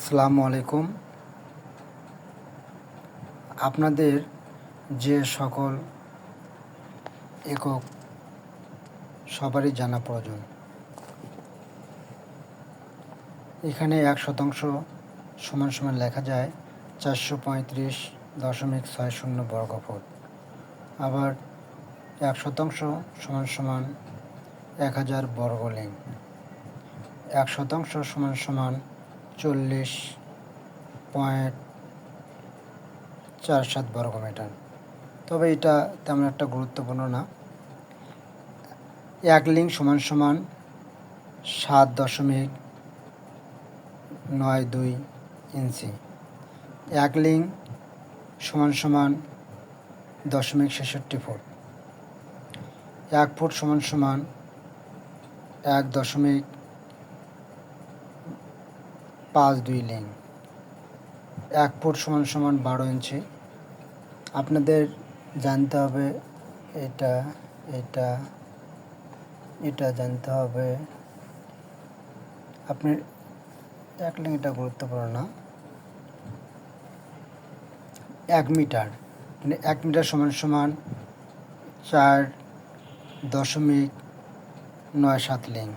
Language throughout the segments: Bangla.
আসসালামু আলাইকুম। আপনাদের যে সকল একক সবারই জানা প্রয়োজন। এখানে এক শতাংশ সমান সমান লেখা যায় চারশো পঁয়ত্রিশ দশমিক ছয় শূন্য বর্গফুট। আবার এক শতাংশ সমান সমান এক হাজার বর্গলিং। এক শতাংশ সমান সমান চল্লিশ পয়েন্ট চার সাত বর্গ মিটার তবে এটা তেমন একটা গুরুত্বপূর্ণ না। এক লিং সমান সমান সাত দশমিক নয় দুই ইঞ্চি। এক লিং সমান সমান দশমিক ছেষট্টি ফুট। এক ফুট সমান সমান এক দশমিক পাঁচ দুই লিং এক ফুট সমান সমান বারো ইঞ্চি। আপনাদের জানতে হবে এটা এটা এটা জানতে হবে। আপনি এক লিং এটা গুরুত্বপূর্ণ না। এক মিটার মানে এক মিটার সমান সমান চার দশমিক নয় সাত লিং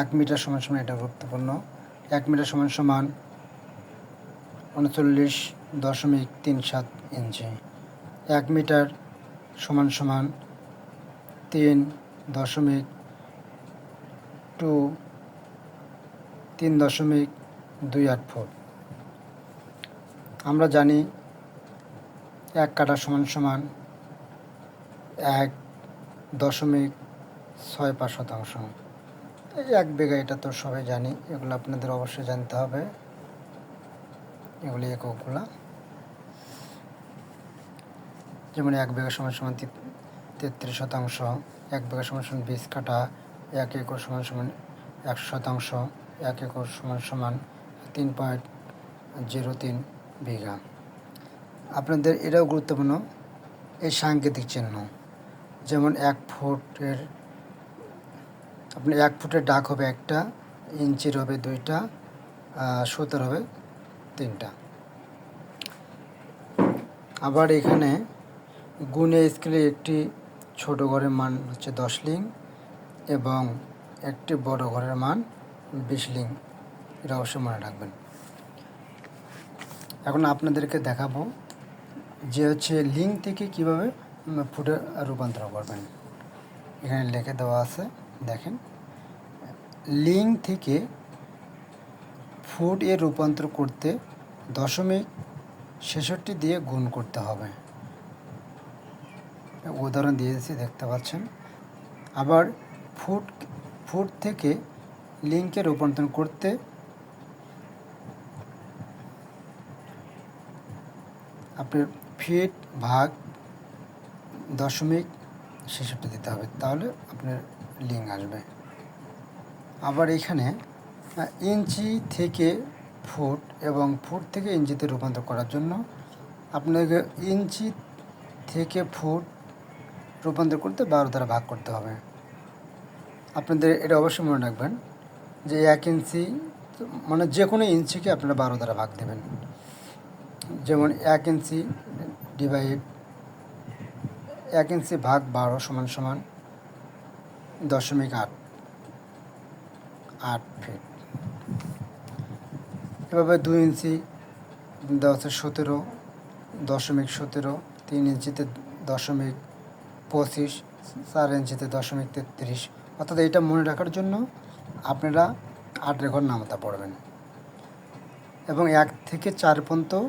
এক মিটার সমান সমান এটা গুরুত্বপূর্ণ। এক মিটার সমান সমান উনচল্লিশ দশমিক তিন সাত ইঞ্চি। এক মিটার সমান সমান তিন দশমিক টু তিন দশমিক দুই আট ফুট। আমরা জানি এক কাঠা সমান সমান এক দশমিক ছয় পাঁচ শতাংশ। এক বিঘা এটা তো সবাই জানি, এগুলো আপনাদের অবশ্যই জানতে হবে। এগুলি এককগুলা যেমন এক বিঘা সমান সমান তেত্রিশ শতাংশ, এক বিঘা সমান সমান বিশ কাঠা, এক একর সমান সমান একশো শতাংশ, এক একর সমান সমান তিন পয়েন্ট জিরো তিন বিঘা। আপনাদের এটাও গুরুত্বপূর্ণ, এই সাংকেতিক চিহ্ন। যেমন এক ফুটের আপনি এক ফুটের ডাক হবে একটা, ইঞ্চির হবে দুইটা সুতোর হবে তিনটা। আবার এখানে গুণে স্কেলে একটি ছোট ঘরের মান হচ্ছে দশ লিং এবং একটি বড় ঘরের মান বিশ লিং। এটা অবশ্যই মনে রাখবেন। এখন আপনাদেরকে দেখাবো যে হচ্ছে লিঙ্ক থেকে কীভাবে ফুটে রূপান্তর করবেন। এখানে লিখে দেওয়া আছে। দেখেন লিং থেকে ফুট এর রূপান্তর করতে দশমিক ছেষট্টি দিয়ে গুণ করতে হবে। উদাহরণ দিয়েছি দেখতে পাচ্ছেন। আবার ফুট ফুট থেকে লিঙ্কে রূপান্তর করতে আপনার ফিট ভাগ দশমিক ছেষট্টি দিতে হবে। তাহলে আপনার লিঙ্ক আসবে। আবার এখানে ইঞ্চি থেকে ফুট এবং ফুট থেকে ইঞ্চিতে রূপান্তর করার জন্য আপনাকে ইঞ্চি থেকে ফুট রূপান্তর করতে বারো দ্বারা ভাগ করতে হবে। আপনাদের এটা অবশ্যই মনে রাখবেন যে এক ইঞ্চি মানে যে কোনো ইঞ্চিকে আপনারা বারো দ্বারা ভাগ দেবেন। যেমন এক ইঞ্চি ডিভাইড এক ইঞ্চি ভাগ বারো সমান সমান। দশমিক আট আট ফিট এভাবে দুই ইঞ্চি দেওয়া সতেরো, দশমিক সতেরো, তিন ইঞ্চিতে দশমিক পঁচিশ, চার ইঞ্চিতে দশমিক তেত্রিশ। অর্থাৎ এটা মনে রাখার জন্য আপনারা আট রেখর নামতা পড়বেন। এবং এক থেকে চার পর্যন্ত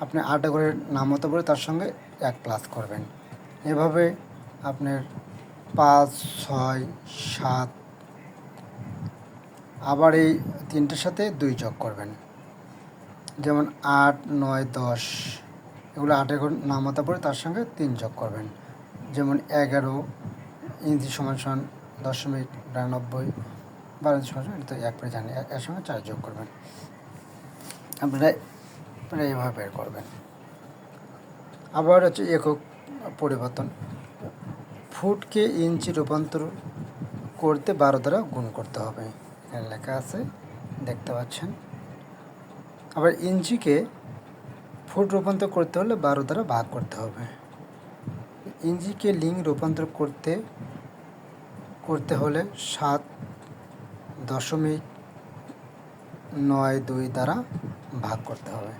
আপনি আট রেখরের নামতা পড়ে তার সঙ্গে এক প্লাস করবেন। এভাবে আপনার পাঁচ, ছয়, সাত। আবার এই তিনটের সাথে দুই যোগ করবেন। যেমন আট, নয়, দশ। এগুলো আট এখন নামতা পড়ে তার সঙ্গে তিন যোগ করবেন। যেমন এগারো, ইঞ্চি সমান সমান দশমিক নিরানব্বই, বারো ইঞ্চি সমান তো এক পরে জানি এর সঙ্গে চার যোগ করবেন। আপনারা আপনারা এইভাবে বের করবেন। আবার হচ্ছে একক পরিবর্তন। ফুটকে ইঞ্চি রূপান্তর করতে বারো দ্বারা গুণ করতে হবে। এখানে লেখা আছে, দেখতে পাচ্ছেন। আবার ইঞ্চিকে ফুট রূপান্তর করতে হলে বারো দ্বারা ভাগ করতে হবে। ইঞ্চিকে লিং রূপান্তর করতে করতে হলে সাত দশমিক নয় দুই দ্বারা ভাগ করতে হবে।